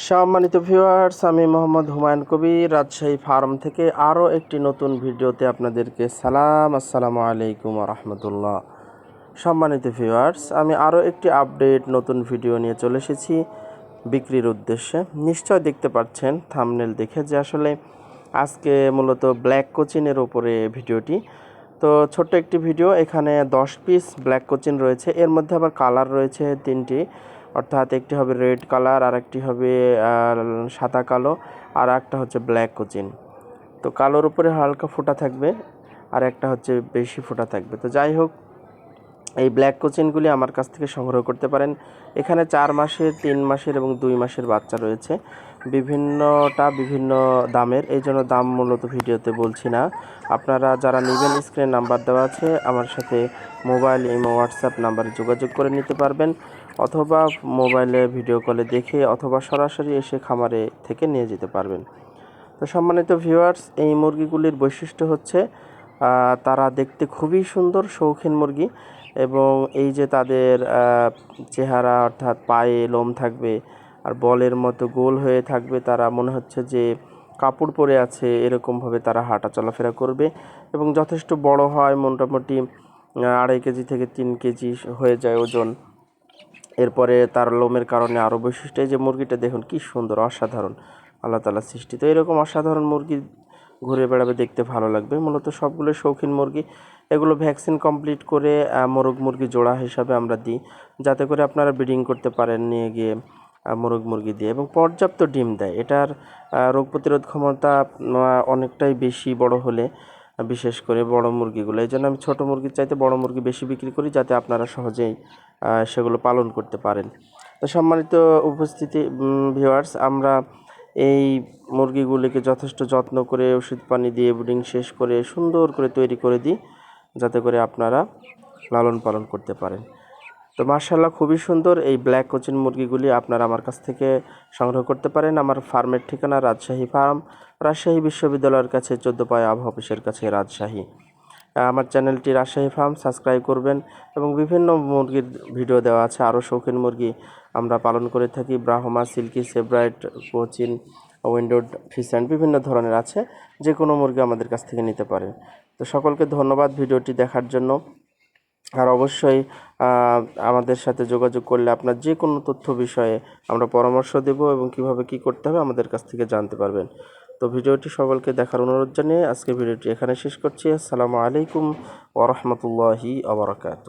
সম্মানিত ভিউয়ার্স আমি মোহাম্মদ হুমায়ুন কবির, রাজশাহী ফার্ম থেকে আরও একটি নতুন ভিডিওতে আপনাদেরকে সালাম, আসসালামু আলাইকুম রহমতুল্লাহ সম্মানিত ভিউয়ার্স আমি আরও একটি আপডেট নতুন ভিডিও নিয়ে চলে এসেছি বিক্রির উদ্দেশ্যে। নিশ্চয় দেখতে পাচ্ছেন থামনেল দেখে যে আসলে আজকে মূলত ব্ল্যাক কোচিনের ওপরে ভিডিওটি। তো ছোট্ট একটি ভিডিও এখানে দশ পিস ব্ল্যাক কোচিন রয়েছে, এর মধ্যে আবার কালার রয়েছে তিনটি। অর্থাৎ একটি হবে রেড কালার আর একটি হবে সাদা কালো, আর একটা হচ্ছে ব্ল্যাক কোচিন। তো কালোর উপরে হালকা ফোঁটা থাকবে, আর একটা হচ্ছে বেশি ফোঁটা থাকবে। তো যাই হোক, এই ব্ল্যাক কোচিনগুলি আমার কাছ থেকে সংগ্রহ করতে পারেন। এখানে চার মাসের, তিন মাসের এবং দুই মাসের বাচ্চা রয়েছে। বিভিন্নটা বিভিন্ন দামের, এই জন্য দাম মূলত ভিডিওতে বলছি না। আপনারা যারা নেবেন স্ক্রিনে নাম্বার দেওয়া আছে, আমার সাথে মোবাইল ইমো হোয়াটসঅ্যাপ নাম্বারে যোগাযোগ করে নিতে পারবেন, অথবা মোবাইলে ভিডিও কলে দেখে অথবা সরাসরি এসে খামারে থেকে নিয়ে যেতে পারবেন। তো সম্মানিত ভিউয়ার্স এই মুরগিগুলির বৈশিষ্ট্য হচ্ছে তারা দেখতে খুবই সুন্দর, শৌখিন মুরগি এবং এই যে তাদের চেহারা অর্থাৎ পায়ে লোম থাকবে আর বলের মতো গোল হয়ে থাকবে তারা, মনে হচ্ছে যে কাপড় পরে আছে, এরকমভাবে তারা হাঁটা চলাফেরা করবে। এবং যথেষ্ট বড় হয়, মোটামুটি আড়াই কেজি থেকে তিন কেজি হয়ে যায় ওজন। এরপরে তার লোমের কারণে আরও বৈশিষ্ট্য যে মুরগিটা দেখুন কি সুন্দর, অসাধারণ। আল্লাহ তালা সৃষ্টি। তো এরকম অসাধারণ মুরগি ঘুরে বেড়াবে দেখতে ভালো লাগবে। মূলত সবগুলো শৌখিন মুরগি। এগুলো ভ্যাকসিন কমপ্লিট করে মোরগ মুরগি জোড়া হিসাবে আমরা দিই। যাতে করে আপনারা ব্রিডিং করতে পারেন, নিয়ে গিয়ে। মোরগ মুরগি দিয়ে এবং পর্যাপ্ত ডিম দেয়। এটার রোগ প্রতিরোধ ক্ষমতা অনেকটাই বেশি বড় হলে, বিশেষ করে বড় মুরগিগুলো। এই জন্য আমি ছোটো মুরগির চাইতে বড় মুরগি বেশি বিক্রি করি যাতে আপনারা সহজেই সেগুলো পালন করতে পারেন। তো সম্মানিত উপস্থিতি ভিউয়ার্স আমরা এই মুরগিগুলিকে যথেষ্ট যত্ন করে ওষুধ পানি দিয়ে ব্রিডিং শেষ করে সুন্দর করে তৈরি করে দিই, যাতে করে আপনারা লালন পালন করতে পারেন। তো মার্শাল্লাহ খুবই সুন্দর এই ব্ল্যাক কোচিন মুরগিগুলি আপনারা আমার কাছ থেকে সংগ্রহ করতে পারেন। আমার ফার্মের ঠিকানা রাজশাহী ফার্ম, রাজশাহী বিশ্ববিদ্যালয়ের কাছে চোদ্দ পায় আবহাওয়া অফিসের কাছে রাজশাহী। আমার চ্যানেলটি রাজশাহী ফার্ম, সাবস্ক্রাইব করবেন এবং বিভিন্ন মুরগির ভিডিও দেওয়া আছে। আরও শৌখিন মুরগি আমরা পালন করে থাকি। Brahma, Silkie, Sebright, Cochin, Wyandotte pheasant বিভিন্ন ধরনের আছে। যে কোনো মুরগি আমাদের কাছ থেকে নিতে পারেন। তো সকলকে ধন্যবাদ ভিডিওটি দেখার জন্য। আর অবশ্যই আমাদের সাথে যোগাযোগ করলে আপনার যে কোনো তথ্য বিষয়ে আমরা পরামর্শ দেব এবং কীভাবে কি করতে হবে আমাদের কাছ থেকে জানতে পারবেন। তো ভিডিওটি সকলকে দেখার অনুরোধ জানিয়ে আজকে ভিডিওটি এখানে শেষ করছি। আসসালামু আলাইকুম ওরহমতুল্লাহি আবরকাত